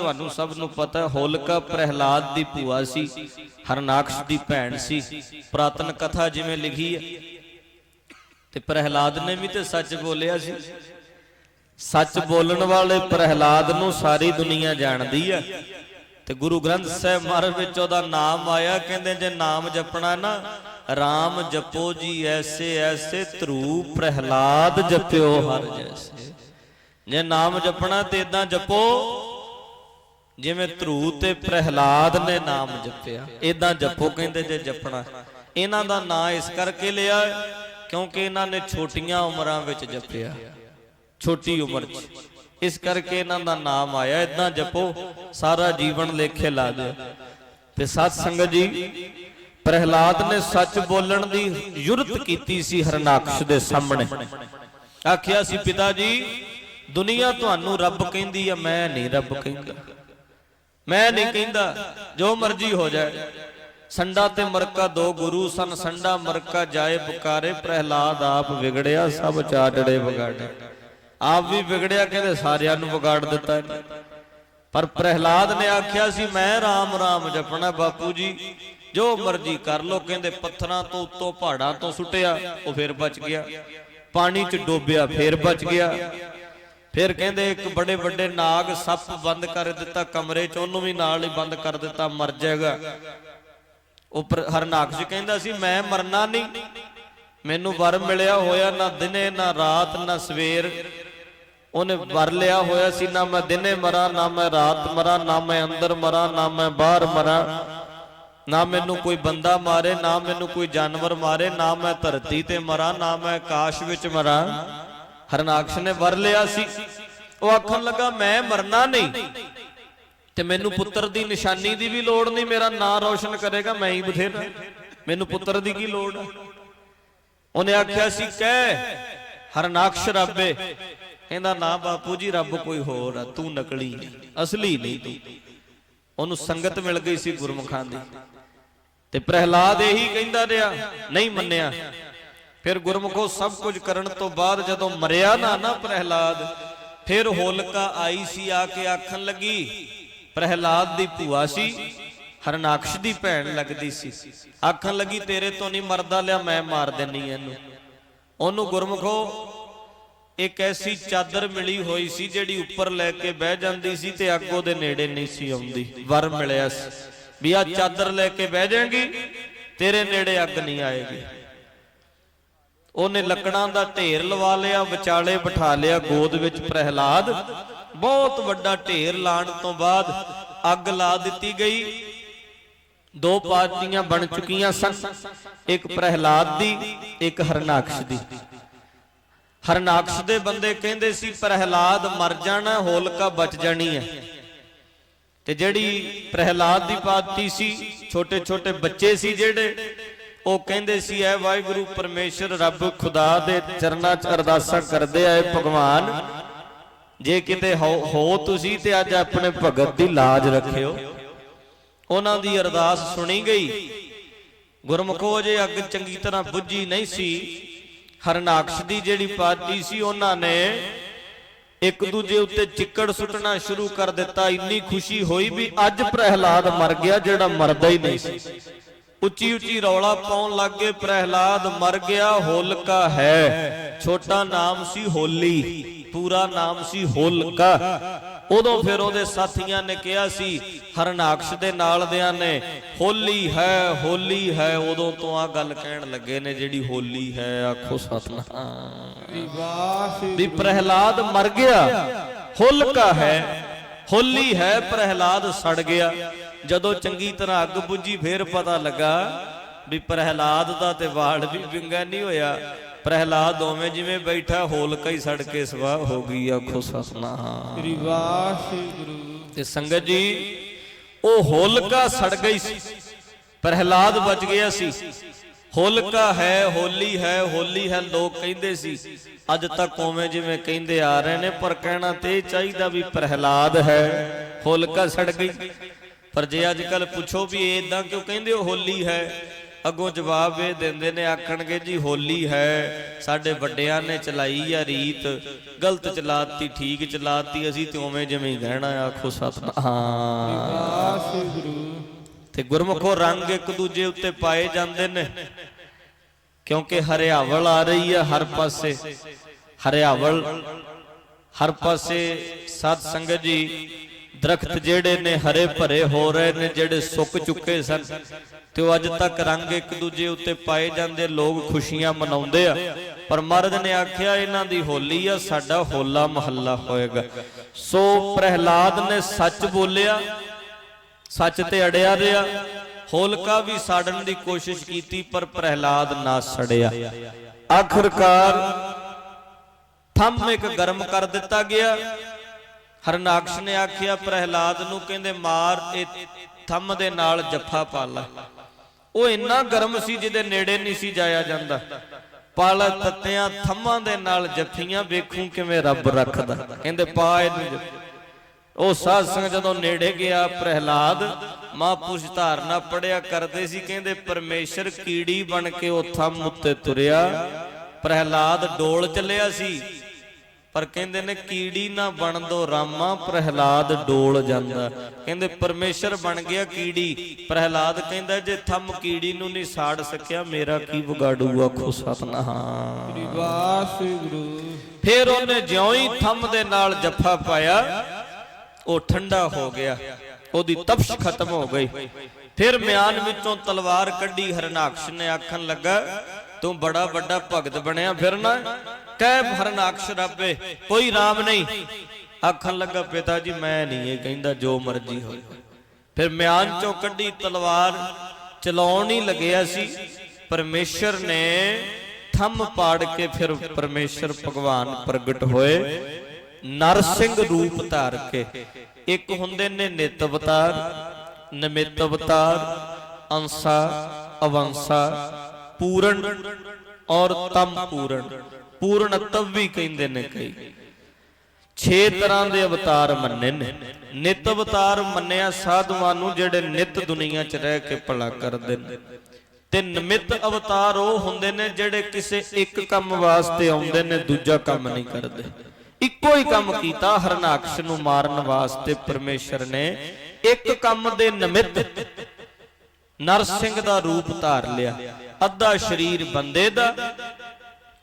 ਤੁਹਾਨੂੰ ਸਭ ਨੂੰ ਪਤਾ ਹੋਲਕਾ ਪ੍ਰਹਿਲਾਦ ਦੀ ਭੂਆ ਸੀ, ਹਰਨਾਕਸ਼ ਦੀ ਭੈਣ ਸੀ, ਪ੍ਰਾਤਨ ਕਥਾ ਜਿਵੇਂ ਲਿਖੀ ਹੈ। ਤੇ ਪ੍ਰਹਿਲਾਦ ਨੇ ਵੀ ਤੇ ਸੱਚ ਬੋਲਿਆ ਸੀ। ਸੱਚ ਬੋਲਣ ਵਾਲੇ ਪ੍ਰਹਿਲਾਦ ਨੂੰ ਸਾਰੀ ਦੁਨੀਆ ਜਾਣਦੀ ਹੈ। ਤੇ ਗੁਰੂ ਗ੍ਰੰਥ ਸਾਹਿਬ ਮਹਾਰਾਜ ਵਿੱਚ ਉਹਦਾ ਨਾਮ ਆਇਆ, ਕਹਿੰਦੇ ਜੇ ਨਾਮ ਜਪਣਾ ਨਾ RAM ਜਪੋ ਜੀ, ਐਸੇ ਐਸੇ ਧਰੂ ਪ੍ਰਹਿਲਾਦ ਜਪਿਓ ਹਰ ਜੈਸੇ। ਜੇ ਨਾਮ ਜਪਣਾ ਤੇ ਇਦਾਂ ਜਪੋ ਜਿਵੇਂ ਧਰੂ ਤੇ ਪ੍ਰਹਿਲਾਦ ਨੇ ਨਾਮ ਜਪਿਆ। ਇਦਾਂ ਜਪੋ ਕਹਿੰਦੇ ਜੇ ਜਪਣਾ। ਇਹਨਾਂ ਦਾ ਨਾਂ ਇਸ ਕਰਕੇ ਲਿਆ ਕਿਉਂਕਿ ਇਹਨਾਂ ਨੇ ਛੋਟੀਆਂ ਉਮਰਾਂ ਵਿੱਚ ਜਪਿਆ। ਛੋਟੀ ਉਮਰ 'ਚ। ਇਸ ਕਰਕੇ ਇਹਨਾਂ ਦਾ ਨਾਮ ਆਇਆ। ਇਦਾਂ ਜਪੋ, ਸਾਰਾ ਜੀਵਨ ਲੇਖੇ ਲਾ ਦਿਓ। ਤੇ ਸਤ ਸੰਗਤ ਜੀ, ਪ੍ਰਹਿਲਾਦ ਨੇ ਸੱਚ ਬੋਲਣ ਦੀ ਯੁਰਤ ਕੀਤੀ ਸੀ ਹਰਨਾਕਸ਼ ਦੇ ਸਾਹਮਣੇ। ਆਖਿਆ ਸੀ, ਪਿਤਾ ਜੀ, ਦੁਨੀਆ ਤੁਹਾਨੂੰ ਰੱਬ ਕਹਿੰਦੀ ਆ, ਮੈਂ ਨਹੀਂ ਰੱਬ ਕਹਿੰਦਾ। ਮੈਂ ਨਹੀਂ ਕਹਿੰਦਾ, ਜੋ ਮਰਜ਼ੀ ਹੋ ਜਾਏ। ਸੰਡਾ ਤੇ ਮਰਕਾ ਦੋ ਗੁਰੂ ਸਨ, ਸੰਡਾ ਮਰਕਾ ਜਾਏ ਪੁਕਾਰੇ, ਪ੍ਰਹਿਲਾਦ ਆਪ ਵਿਗੜਿਆ, ਸਭ ਚਾਟੜੇ ਵਿਗਾੜੇ। ਆਪ ਵੀ ਵਿਗੜਿਆ, ਕਹਿੰਦੇ ਸਾਰਿਆਂ ਨੂੰ ਵਿਗਾੜ ਦਿੱਤਾ ਇਹਨੇ। ਪਰ ਪ੍ਰਹਿਲਾਦ ਨੇ ਆਖਿਆ ਸੀ, ਮੈਂ ਰਾਮ ਰਾਮ ਜਪਣਾ ਬਾਪੂ ਜੀ, ਜੋ ਮਰਜ਼ੀ ਕਰ ਲੋ ਕਹਿੰਦੇ ਪੱਥਰਾਂ ਤੋਂ ਉੱਤੋਂ ਪਹਾੜਾਂ ਤੋਂ ਸੁੱਟਿਆ, ਉਹ ਫਿਰ ਬਚ ਗਿਆ। ਪਾਣੀ 'ਚ ਡੋਬਿਆ, ਫਿਰ ਬਚ ਗਿਆ। ਫਿਰ ਕਹਿੰਦੇ ਇੱਕ ਬੜੇ ਵੱਡੇ ਨਾਗ ਸੱਪ ਬੰਦ ਕਰ ਦਿੱਤਾ, ਕਮਰੇ 'ਚ ਉਹਨੂੰ ਵੀ ਨਾਲ ਹੀ ਬੰਦ ਕਰ ਦਿੱਤਾ, ਮਰ ਜਾਏਗਾ। ਉੱਪਰ ਹਰਨਾਕਸ਼ ਕਹਿੰਦਾ ਸੀ, ਮੈਂ ਮਰਨਾ ਨਹੀਂ। ਮੈਨੂੰ ਵਰ ਮਿਲਿਆ ਹੋਇਆ ਨਾ ਦਿਨੇ, ਨਾ ਰਾਤ, ਨਾ ਸਵੇਰ। ਉਹਨੇ ਵਰ ਲਿਆ ਹੋਇਆ ਸੀ, ਨਾ ਮੈਂ ਦਿਨੇ ਮਰਾਂ, ਨਾ ਮੈਂ ਰਾਤ ਮਰਾਂ, ਨਾ ਮੈਂ ਅੰਦਰ ਮਰਾਂ, ਨਾ ਮੈਂ ਬਾਹਰ ਮਰਾਂ। ਨਾ ਮੈਨੂੰ ਕੋਈ ਬੰਦਾ ਮਾਰੇ, ਨਾ ਮੈਨੂੰ ਕੋਈ ਜਾਨਵਰ ਮਾਰੇ, ਨਾ ਮੈਂ ਧਰਤੀ ਤੇ ਮਰਾਂ, ਨਾ ਮੈਂ ਆਕਾਸ਼ ਵਿੱਚ ਮਰਾਂ। ਹਰਨਾਕਸ਼ ਨੇ ਵਰ ਲਿਆ ਸੀ। ਉਹ ਆਖਣ ਲੱਗਾ, ਮੈਂ ਮਰਨਾ ਨਹੀਂ। ਤੇ ਮੈਨੂੰ ਪੁੱਤਰ ਦੀ ਨਿਸ਼ਾਨੀ ਦੀ ਵੀ ਲੋੜ ਨਹੀਂ। ਮੇਰਾ ਨਾਂ ਰੌਸ਼ਨ ਕਰੇਗਾ, ਮੈਂ ਹੀ ਬਥੇਰਾ। ਮੈਨੂੰ ਪੁੱਤਰ ਦੀ ਕੀ ਲੋੜ ਹੈ? ਉਹਨੇ ਆਖਿਆ ਸੀ, ਕਹਿ, ਹਰਨਾਕਸ਼ ਰੱਬੇ, ਕਹਿੰਦਾ, ਨਾ ਬਾਪੂ ਜੀ, ਰੱਬ ਕੋਈ ਹੋਰ ਆ, ਤੂੰ ਨਕਲੀ ਹੈ ਅਸਲੀ ਨਹੀਂ ਤੂੰ। ਉਹਨੂੰ ਸੰਗਤ ਮਿਲ ਗਈ ਸੀ ਗੁਰਮੁਖਾਂ ਦੀ। ਤੇ ਪ੍ਰਹਿਲਾਦ ਇਹੀ ਕਹਿੰਦਾ ਰਿਹਾ, ਨਹੀਂ ਮੰਨਿਆ। ਫਿਰ ਗੁਰਮੁਖੋ ਸਭ ਕੁਝ ਕਰਨ ਤੋਂ ਬਾਅਦ ਜਦੋਂ ਮਰਿਆ ਨਾ ਨਾ ਪ੍ਰਹਿਲਾਦ, ਫਿਰ ਹੋਲਕਾ ਆਈ ਸੀ, ਆ ਕੇ ਆਖਣ ਲੱਗੀ, ਪ੍ਰਹਿਲਾਦ ਦੀ ਭੂਆ ਸੀ, ਹਰਨਾਕਸ਼ ਦੀ ਭੈਣ ਲੱਗਦੀ ਸੀ। ਆਖਣ ਲੱਗੀ, ਤੇਰੇ ਤੋਂ ਨਹੀਂ ਮਰਦਾ ਲਿਆ, ਮੈਂ ਮਾਰ ਦੇਣੀ ਇਹਨੂੰ। ਉਹਨੂੰ ਗੁਰਮੁਖੋ, ਇੱਕ ਐਸੀ ਚਾਦਰ ਮਿਲੀ ਹੋਈ ਸੀ, ਜਿਹੜੀ ਉੱਪਰ ਲੈ ਕੇ ਬਹਿ ਜਾਂਦੀ ਸੀ ਤੇ ਅੱਗ ਉਹਦੇ ਨੇੜੇ ਨਹੀਂ ਸੀ ਆਉਂਦੀ। ਵਰ ਮਿਲਿਆ ਸੀ ਵੀ ਆ ਚਾਦਰ ਲੈ ਕੇ ਬਹਿ ਜਾਏਗੀ, ਤੇਰੇ ਨੇੜੇ ਅੱਗ ਨਹੀਂ ਆਏਗੀ। ਉਹਨੇ ਲੱਕੜਾਂ ਦਾ ਢੇਰ ਲਵਾ ਲਿਆ ਵਿਚਾਲੇ ਬਿਠਾ ਲਿਆ ਗੋਦ ਵਿੱਚ ਪ੍ਰਹਿਲਾਦ। ਬਹੁਤ ਵੱਡਾ ਢੇਰ ਲਾਣ ਤੋਂ ਬਾਅਦ ਅੱਗ ਲਾ ਦਿੱਤੀ ਗਈ। ਦੋ ਪਾਰਟੀਆਂ ਬਣ ਚੁੱਕੀਆਂ ਸਨ। ਇੱਕ ਪ੍ਰਹਿਲਾਦ ਦੀ ਇੱਕ ਹਰਨਾਕਸ਼ ਦੀ। ਹਰਨਾਕਸ਼ ਦੇ ਬੰਦੇ ਕਹਿੰਦੇ ਸੀ ਪ੍ਰਹਿਲਾਦ ਮਰ ਜਾਣਾ ਹੋਲਕਾ ਬਚ ਜਾਣੀ ਹੈ। ਤੇ ਜਿਹੜੀ ਪ੍ਰਹਿਲਾਦ ਦੀ ਪਾਰਟੀ ਸੀ ਛੋਟੇ ਛੋਟੇ ਬੱਚੇ ਸੀ ਜਿਹੜੇ ਉਹ ਕਹਿੰਦੇ ਸੀ, ਐ ਵਾਹਿਗੁਰੂ ਪਰਮੇਸ਼ਰ ਰੱਬ ਖੁਦਾ ਦੇ ਚਰਨਾਂ 'ਚ ਅਰਦਾਸਾਂ ਕਰਦੇ ਆਏ ਭਗਵਾਨ। ਜੇ ਕਿਤੇ ਹੋ ਤੁਸੀਂ ਤੇ ਅੱਜ ਆਪਣੇ ਭਗਤ ਦੀ ਲਾਜ ਰੱਖਿਓ। ਉਹਨਾਂ ਦੀ ਅਰਦਾਸ ਸੁਣੀ ਗਈ। ਗੁਰਮੁਖੋ ਜੇ ਅੱਗ ਚੰਗੀ ਤਰ੍ਹਾਂ ਬੁੱਝੀ ਨਹੀਂ ਸੀ। ਹਰਨਾਕਸ਼ ਦੀ ਜਿਹੜੀ ਪਾਰਟੀ ਸੀ, ਉਹਨਾਂ ਨੇ ਇੱਕ ਦੂਜੇ ਉੱਤੇ ਚਿੱਕੜ ਸੁੱਟਣਾ ਸ਼ੁਰੂ ਕਰ ਦਿੱਤਾ। ਇੰਨੀ ਖੁਸ਼ੀ ਹੋਈ ਵੀ ਅੱਜ ਪ੍ਰਹਿਲਾਦ ਮਰ ਗਿਆ, ਜਿਹੜਾ ਮਰਦਾ ਹੀ ਨਹੀਂ ਸੀ। ਉੱਚੀ ਉੱਚੀ ਰੌਲਾ ਪਾਉਣ ਲੱਗੇ ਪ੍ਰਹਿਲਾਦ ਮਰ ਗਿਆ, ਹੋਲਕਾ ਹੈ। ਛੋਟਾ ਨਾਮ ਸੀ ਹੋਲੀ, ਪੂਰਾ ਨਾਮ ਸੀ ਹੋਲਕਾ। ਉਦੋਂ ਫਿਰ ਉਹਦੇ ਸਾਥੀਆਂ ਨੇ ਕਿਹਾ ਸੀ, ਹਰਨਾਕਸ਼ ਦੇ ਨਾਲ ਦਿਆਂ ਨੇ, ਹੋਲੀ ਹੈ ਹੋਲੀ ਹੈ। ਉਦੋਂ ਤੋਂ ਆ ਗੱਲ ਕਹਿਣ ਲੱਗੇ ਨੇ, ਜਿਹੜੀ ਹੋਲੀ ਹੈ, ਆਖੋ ਸਤਨਾਮ। ਵੀ ਪ੍ਰਹਿਲਾਦ ਮਰ ਗਿਆ, ਹੋਲਕਾ ਹੈ, ਹੋਲੀ ਹੈ, ਪ੍ਰਹਿਲਾਦ ਸੜ ਗਿਆ। ਜਦੋਂ ਚੰਗੀ ਤਰ੍ਹਾਂ ਅੱਗ ਬੁੱਝੀ ਫੇਰ ਪਤਾ ਲੱਗਾ ਵੀ ਪ੍ਰਹਿਲਾਦ ਦਾ ਤੇ ਵਾੜ ਵੀ ਵਿੰਗਾ ਨਹੀਂ ਹੋਇਆ। ਪ੍ਰਹਿਲਾਦ ਉਵੇਂ ਜਿਵੇਂ ਬੈਠਾ ਹੋਲਕਾ ਹੀ ਸੜ ਕੇ ਸਵਾਹ ਹੋ ਗਈ ਆਖੋ ਸਤਨਾਮ। ਸ੍ਰੀ ਵਾਹਿਗੁਰੂ। ਤੇ ਸੰਗਤ ਜੀ ਉਹ ਹੋਲਕਾ ਸੜ ਗਈ ਸੀ। ਪ੍ਰਹਿਲਾਦ ਬਚ ਗਿਆ ਸੀ। ਹੋਲਕਾ ਹੈ ਹੋਲੀ ਹੈ ਹੋਲੀ ਹੈ ਲੋਕ ਕਹਿੰਦੇ ਸੀ। ਅੱਜ ਤੱਕ ਉਵੇਂ ਜਿਵੇਂ ਕਹਿੰਦੇ ਆ ਰਹੇ ਨੇ ਪਰ ਕਹਿਣਾ ਤੇ ਚਾਹੀਦਾ ਵੀ ਪ੍ਰਹਿਲਾਦ ਹੈ ਹੋਲਕਾ ਸੜ ਗਈ। ਪਰ ਜੇ ਅੱਜ ਕੱਲ ਪੁੱਛੋ ਵੀ ਇਦਾਂ ਕਿਉਂ ਕਹਿੰਦੇ ਹੋ, ਹੋਲੀ ਹੈ? ਅੱਗੋਂ ਜਵਾਬ ਇਹ ਦਿੰਦੇ ਨੇ, ਆਖਣਗੇ ਜੀ ਹੋਲੀ ਹੈ। ਸਾਡੇ ਵੱਡਿਆਂ ਨੇ ਚਲਾਈ ਆ ਰੀਤ, ਗਲਤ ਚਲਾਤੀ, ਠੀਕ ਚਲਾਤੀ, ਅਸੀਂ ਤੇ ਉਵੇਂ ਜਿਵੇਂ ਹੀ ਰਹਿਣਾ, ਆਖੋ ਸਤਨਾਮ। ਤੇ ਗੁਰਮੁਖੋ ਰੰਗ ਇੱਕ ਦੂਜੇ ਉੱਤੇ ਪਾਏ ਜਾਂਦੇ ਨੇ। ਕਿਉਂਕਿ ਹਰਿਆਵਲ ਆ ਰਹੀ ਹੈ ਹਰ ਪਾਸੇ। ਹਰਿਆਵਲ, ਹਰ ਪਾਸੇ ਸਾਧ ਸੰਗਤ ਜੀ ਦਰਖਤ ਜਿਹੜੇ ਨੇ ਹਰੇ ਭਰੇ ਹੋ ਰਹੇ ਨੇ, ਜਿਹੜੇ ਸੁੱਕ ਚੁੱਕੇ ਸਨ, ਤੇ ਉਹ ਅੱਜ ਤੱਕ ਰੰਗ ਇੱਕ ਦੂਜੇ ਉੱਤੇ ਪਾਏ ਜਾਂਦੇ, ਲੋਕ ਖੁਸ਼ੀਆਂ ਮਨਾਉਂਦੇ ਆ। ਪਰ ਮਰਦ ਨੇ ਆਖਿਆ, ਇਹਨਾਂ ਦੀ ਹੋਲੀ ਆ, ਸਾਡਾ ਹੋਲਾ ਮਹੱਲਾ ਹੋਏਗਾ। ਸੋ ਪ੍ਰਹਿਲਾਦ ਨੇ ਸੱਚ ਬੋਲਿਆ, ਸੱਚ ਤੇ ਅੜਿਆ ਰਿਹਾ। ਹੋਲਕਾ ਵੀ ਸਾੜਨ ਦੀ ਕੋਸ਼ਿਸ਼ ਕੀਤੀ, ਪਰ ਪ੍ਰਹਿਲਾਦ ਨਾ ਸੜਿਆ। ਆਖਰਕਾਰ, ਥੰਮ ਇੱਕ ਗਰਮ ਕਰ ਦਿੱਤਾ ਗਿਆ। ਹਰਨਾਕਸ਼ ਨੇ ਆਖਿਆ, ਪ੍ਰਹਿਲਾਦ ਨੂੰ ਕਹਿੰਦੇ, ਮਾਰ, ਇਹ ਥੰਮ ਦੇ ਨਾਲ ਜੱਫਾ ਪਾ ਲੈ। ਉਹ ਇੰਨਾ ਗਰਮ ਸੀ ਜਿਹਦੇ ਨੇੜੇ ਨਹੀਂ ਸੀ ਜਾਇਆ ਜਾਂਦਾ। ਪਾਲ ਤੱਤਿਆਂ ਥੰਮਾਂ ਦੇ ਨਾਲ ਜੱਫੀਆਂ, ਵੇਖੂ ਕਿਵੇਂ ਰੱਬ ਰੱਖਦਾ। ਕਹਿੰਦੇ, ਪਾ ਇਹਨੂੰ ਉਹ ਸਾਧ ਸੰਗ ਜਦੋਂ ਨੇੜੇ ਗਿਆ, ਪ੍ਰਹਿਲਾਦ ਮਹਾਂਪੁਰਸ਼ ਧਾਰਨਾ ਪੜਿਆ ਕਰਦੇ ਸੀ, ਕਹਿੰਦੇ, ਪਰਮੇਸ਼ਰ ਕੀੜੀ ਬਣ ਕੇ ਉਹ ਥੰਮ ਉੱਤੇ ਤੁਰਿਆ। ਪ੍ਰਹਿਲਾਦ ਡੋਲ ਚੱਲਿਆ ਸੀ। ਪਰ ਕਹਿੰਦੇ ਨੇ ਕੀੜੀ ਨਾ ਬਣ ਦੋ ਰਾਮਾ ਪ੍ਰਹਿਲਾਦ ਡੋਲ ਜਾਂਦਾ। ਕਹਿੰਦੇ ਪਰਮੇਸ਼ਰ ਬਣ ਗਿਆ ਕੀੜੀ। ਪ੍ਰਹਿਲਾਦ ਕਹਿੰਦਾ ਜੇ ਥੰਮ ਕੀੜੀ ਨੂੰ ਨਹੀਂ ਸਾੜ ਸਕਿਆ ਮੇਰਾ ਕੀ ਵਿਗਾੜੂ ਆਖੋ ਸਤਨਾਮ। ਵਾਹਿਗੁਰੂ। ਫਿਰ ਉਹਨੇ ਜਿਉਂ ਹੀ ਥੰਮ ਦੇ ਨਾਲ ਜੱਫਾ ਪਾਇਆ ਉਹ ਠੰਡਾ ਹੋ ਗਿਆ। ਉਹਦੀ ਤਪਸ਼ ਖਤਮ ਹੋ ਗਈ। ਫਿਰ ਮਿਆਨ ਵਿੱਚੋਂ ਤਲਵਾਰ ਕੱਢੀ ਹਰਨਾਕਸ਼ ਨੇ ਆਖਣ ਲੱਗਾ ਤੂੰ ਬੜਾ ਵੱਡਾ ਭਗਤ ਬਣਿਆ ਫਿਰਨਾ। ਕਹਿ ਹਰਨਾਕਸ਼ ਰੱਬੇ, ਕੋਈ ਰਾਮ ਨਹੀਂ। ਆਖਣ ਲੱਗਾ, ਪਿਤਾ ਜੀ, ਮੈਂ ਨਹੀਂ, ਇਹ ਕਹਿੰਦਾ, ਜੋ ਮਰਜ਼ੀ ਹੋਵੇ। ਫਿਰ ਮਿਆਨ ਚੋਂ ਕੱਢੀ ਤਲਵਾਰ, ਚਲਾਉਣ ਹੀ ਲੱਗਿਆ ਸੀ। ਪਰਮੇਸ਼ਰ ਨੇ ਥੰਮ ਪਾੜ ਕੇ ਫਿਰ ਪਰਮੇਸ਼ਰ ਭਗਵਾਨ ਪ੍ਰਗਟ ਹੋਏ। ਨਰਸਿੰਘ ਰੂਪ ਧਾਰ ਕੇ, ਇੱਕ ਹੁੰਦੇ ਨੇ ਨਿਤ ਅਵਤਾਰ, ਨਿਮਿਤ ਅਵਤਾਰ, ਅੰਸਾ, ਅਵੰਸਾ, ਪੂਰਨ ਔਰ ਤਮ ਪੂਰਨ ਪੂਰਨਤਵ ਵੀ ਕਹਿੰਦੇ ਨੇ ਕਈ। 6 ਤਰ੍ਹਾਂ ਦੇ ਅਵਤਾਰ ਮੰਨੇ ਨੇ। ਨਿਤ ਅਵਤਾਰ ਮੰਨਿਆ ਸਾਧੂਆਂ ਨੂੰ ਜਿਹੜੇ ਨਿਤ ਦੁਨੀਆ 'ਚ ਰਹਿ ਕੇ ਭਲਾ ਕਰਦੇ ਨੇ। ਤੇ ਨਿਮਿਤ ਅਵਤਾਰ ਉਹ ਹੁੰਦੇ ਨੇ ਜਿਹੜੇ ਕਿਸੇ ਇੱਕ ਕੰਮ ਵਾਸਤੇ ਆਉਂਦੇ ਨੇ, ਦੂਜਾ ਕੰਮ ਨਹੀਂ ਕਰਦੇ। ਇੱਕੋ ਹੀ ਕੰਮ ਕੀਤਾ ਹਰਨਾਕਸ਼ ਨੂੰ ਮਾਰਨ ਵਾਸਤੇ ਪਰਮੇਸ਼ਰ ਨੇ। ਇੱਕ ਕੰਮ ਦੇ ਨਿਮਿਤ ਨਰਸਿੰਘ ਦਾ ਰੂਪ ਧਾਰ ਲਿਆ। ਅੱਧਾ ਸਰੀਰ ਬੰਦੇ ਦਾ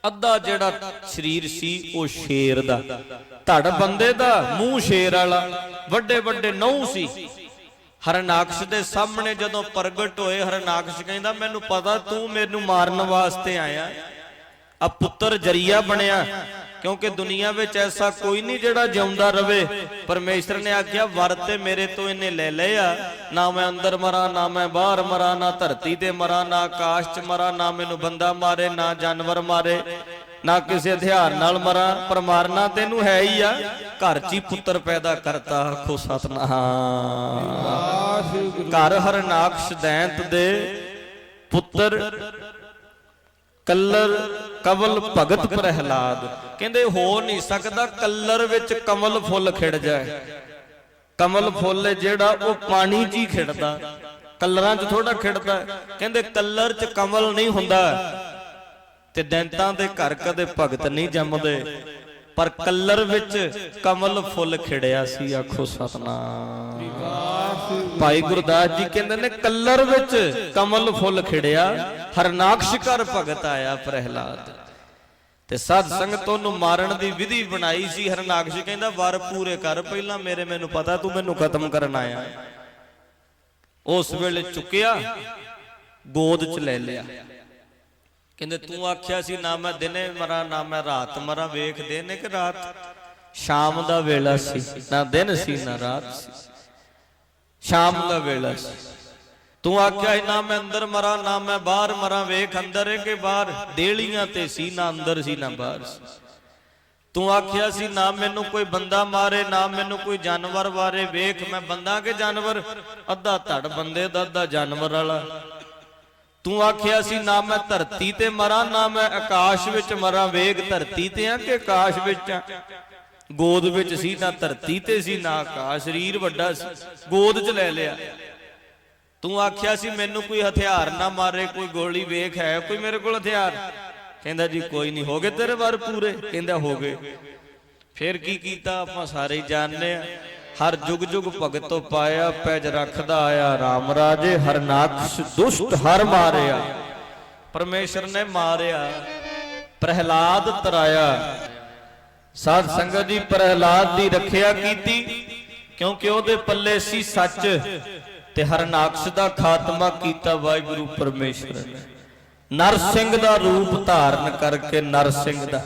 ਅੱਧਾ ਜਿਹੜਾ ਸਰੀਰ ਸੀ ਉਹ ਸ਼ੇਰ ਦਾ। ਧੜ ਬੰਦੇ ਦਾ, ਮੂੰਹ ਸ਼ੇਰ ਵਾਲਾ। ਵੱਡੇ ਵੱਡੇ ਨਹੁੰ ਸੀ। ਹਰਨਾਕਸ਼ ਦੇ ਸਾਹਮਣੇ ਜਦੋਂ ਪ੍ਰਗਟ ਹੋਏ, ਹਰਨਾਕਸ਼ ਕਹਿੰਦਾ, ਮੈਨੂੰ ਪਤਾ ਤੂੰ ਮੈਨੂੰ ਮਾਰਨ ਵਾਸਤੇ ਆਇਆ। ਆ ਪੁੱਤਰ ਜਰੀਆ ਬਣਿਆ। ਕਿਉਂਕਿ ਦੁਨੀਆ ਵਿੱਚ ਐਸਾ ਕੋਈ ਨਹੀਂ ਜਿਹੜਾ ਜਿਉਂਦਾ ਰਵੇ। ਪਰਮੇਸ਼ਰ ਨੇ ਆਖਿਆ, ਵਰ ਤੇ ਮੇਰੇ ਤੋਂ ਇਹਨੇ ਲੈ ਲਿਆ ਨਾ ਮੈਂ ਅੰਦਰ ਮਰਾਂ, ਨਾ ਮੈਂ ਬਾਹਰ ਮਰਾਂ, ਨਾ ਧਰਤੀ ਤੇ ਮਰਾਂ, ਨਾ ਆਕਾਸ਼ 'ਚ ਮਰਾਂ, ਨਾ ਮੈਨੂੰ ਬੰਦਾ ਮਾਰੇ, ਨਾ ਜਾਨਵਰ ਮਾਰੇ, ਨਾ ਕਿਸੇ ਹਥਿਆਰ ਨਾਲ ਮਰਾਂ। ਪਰ ਮਾਰਨਾ ਤੈਨੂੰ ਹੈ ਹੀ ਆ। ਘਰ 'ਚ ਹੀ ਪੁੱਤਰ ਪੈਦਾ ਕਰਤਾ, ਆਖੋ ਸਤਨਾਮ। ਘਰ ਹਰਨਾਕਸ਼ ਦੈਂਤ ਦੇ ਪੁੱਤਰ, ਕੱਲਰ ਕਵਲ ਭਗਤ ਪ੍ਰਹਿਲਾਦ। ਕਹਿੰਦੇ ਹੋ ਨਹੀਂ ਸਕਦਾ ਕੱਲਰ ਵਿੱਚ ਕਮਲ ਫੁੱਲ ਖਿੜ ਜਾਏ। ਕਮਲ ਫੁੱਲ ਜਿਹੜਾ ਉਹ ਪਾਣੀ 'ਚ ਹੀ ਖਿੜਦਾ। ਕੱਲਰਾਂ 'ਚ ਥੋੜਾ ਖਿੜਦਾ। ਕਹਿੰਦੇ ਕੱਲਰ 'ਚ ਕਮਲ ਨਹੀਂ ਹੁੰਦਾ। ਤੇ ਦੈਂਤਾਂ ਦੇ ਘਰ ਕਦੇ ਭਗਤ ਨਹੀਂ ਜੰਮਦੇ। ਪਰ ਕੱਲਰ ਵਿੱਚ ਕਮਲ ਫੁੱਲ ਖਿੜਿਆ ਸੀ ਆਖੋ ਸਤਨਾਮ। ਭਾਈ ਗੁਰਦਾਸ ਜੀ ਕਹਿੰਦੇ ਨੇ ਕੱਲਰ ਵਿੱਚ ਕਮਲ ਫੁੱਲ ਖਿੜਿਆ। ਹਰਨਾਕਸ਼ ਕਰ ਭਗਤ ਆਇਆ ਪ੍ਰਹਿਲਾਦ। ਤੇ ਸਾਧ ਸੰਗਤ ਉਹਨੂੰ ਮਾਰਨ ਦੀ ਵਿਧੀ ਬਣਾਈ ਸੀ। ਹਰਨਾਕਸ਼ ਕਹਿੰਦਾ, ਵਰ ਪੂਰੇ ਕਰ, ਪਹਿਲਾਂ ਮੇਰੇ ਮੈਨੂੰ ਪਤਾ, ਤੂੰ ਮੈਨੂੰ ਖਤਮ ਕਰਨ ਆਇਆ। ਉਸ ਵੇਲੇ ਚੁੱਕਿਆ, ਗੋਦ ਚ ਲੈ ਲਿਆ। ਕਹਿੰਦੇ, ਤੂੰ ਆਖਿਆ ਸੀ, ਨਾ ਮੈਂ ਦਿਨੇ ਮਰਾਂ, ਨਾ ਮੈਂ ਰਾਤ ਮਰਾਂ, ਵੇਖ ਦਿਨ ਕਿ ਰਾਤ। ਸ਼ਾਮ ਦਾ ਵੇਲਾ ਸੀ, ਨਾ ਦਿਨ ਸੀ, ਨਾ ਰਾਤ ਸੀ। ਸ਼ਾਮ ਦਾ ਵੇਲਾ ਸੀ। ਤੂੰ ਆਖਿਆ ਸੀ ਨਾ ਮੈਂ ਅੰਦਰ ਮਰਾਂ, ਨਾ ਮੈਂ ਬਾਹਰ ਮਰਾਂ, ਵੇਖ ਅੰਦਰ ਕਿ ਬਾਹਰ। ਦੇਲੀਆਂ ਤੇ ਸੀ, ਨਾ ਅੰਦਰ ਸੀ, ਨਾ ਬਾਹਰ ਤੂੰ ਆਖਿਆ ਸੀ, ਨਾ ਮੈਨੂੰ ਕੋਈ ਬੰਦਾ ਮਾਰੇ, ਨਾ ਮੈਨੂੰ ਕੋਈ ਜਾਨਵਰ ਮਾਰੇ ਵੇਖ, ਮੈਂ ਬੰਦਾ ਕਿ ਜਾਨਵਰ? ਅੱਧਾ ਧੜ ਬੰਦੇ ਦਾ, ਅੱਧਾ ਜਾਨਵਰ ਵਾਲਾ। ਤੂੰ ਆਖਿਆ ਸੀ, ਨਾ ਮੈਂ ਧਰਤੀ ਤੇ ਮਰਾਂ, ਨਾ ਮੈਂ ਆਕਾਸ਼ ਵਿੱਚ ਮਰਾਂ। ਵੇਖ, ਧਰਤੀ ਤੇ ਆ ਕਿ ਆਕਾਸ਼ ਵਿੱਚ ਆ? ਗੋਦ ਵਿੱਚ ਸੀ, ਨਾ ਧਰਤੀ ਤੇ ਸੀ, ਨਾ ਆਕਾਸ਼। ਸਰੀਰ ਵੱਡਾ ਸੀ, ਗੋਦ 'ਚ ਲੈ ਲਿਆ। ਤੂੰ ਆਖਿਆ ਸੀ ਮੈਨੂੰ ਕੋਈ ਹਥਿਆਰ ਨਾ ਮਾਰੇ, ਕੋਈ ਗੋਲੀ ਵੇਖ ਹੈ, ਕੋਈ ਮੇਰੇ ਕੋਲ ਹਥਿਆਰ। ਕਹਿੰਦਾ ਜੀ ਕੋਈ ਨਹੀਂ, ਹੋ ਗਏ ਤੇਰੇ ਵਾਰ ਪੂਰੇ। ਕਹਿੰਦਾ ਹੋ ਗਏ। ਫਿਰ ਕੀ ਕੀਤਾ, ਆਪਾਂ ਸਾਰੇ ਜਾਣਦੇ ਆ ਹਰ ਜੁਗ ਜੁਗ ਭਗਤੋ ਪਾਇਆ, ਪੈਜ ਰੱਖਦਾ ਆਇਆ RAM ਰਾਜੇ ਹਰਨਾਕਸ਼ ਦੁਸ਼ਟ ਹਰ ਮਾਰਿਆ। ਪਰਮੇਸ਼ਰ ਨੇ ਮਾਰਿਆ, ਪ੍ਰਹਿਲਾਦ ਤਰਾਇਆ। ਸਾਧ ਸੰਗਤ ਜੀ, ਪ੍ਰਹਿਲਾਦ ਦੀ ਰੱਖਿਆ ਕੀਤੀ, ਕਿਉਂਕਿ ਉਹਦੇ ਪੱਲੇ ਸੀ ਸੱਚ। ਤੇ ਹਰਨਾਕਸ਼ ਦਾ ਖਾਤਮਾ ਕੀਤਾ ਵਾਹਿਗੁਰੂ ਪਰਮੇਸ਼ਰ ਨੇ ਨਰ ਸਿੰਘ ਦਾ ਰੂਪ ਧਾਰਨ ਕਰਕੇ ਨਰ ਸਿੰਘ ਦਾ।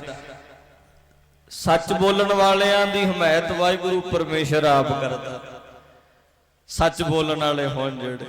ਸੱਚ ਬੋਲਣ ਵਾਲਿਆਂ ਦੀ ਹਮਾਇਤ ਵਾਹਿਗੁਰੂ ਪਰਮੇਸ਼ਰ ਆਪ ਕਰਦਾ। ਸੱਚ ਬੋਲਣ ਵਾਲੇ ਹੋਣ ਜਿਹੜੇ।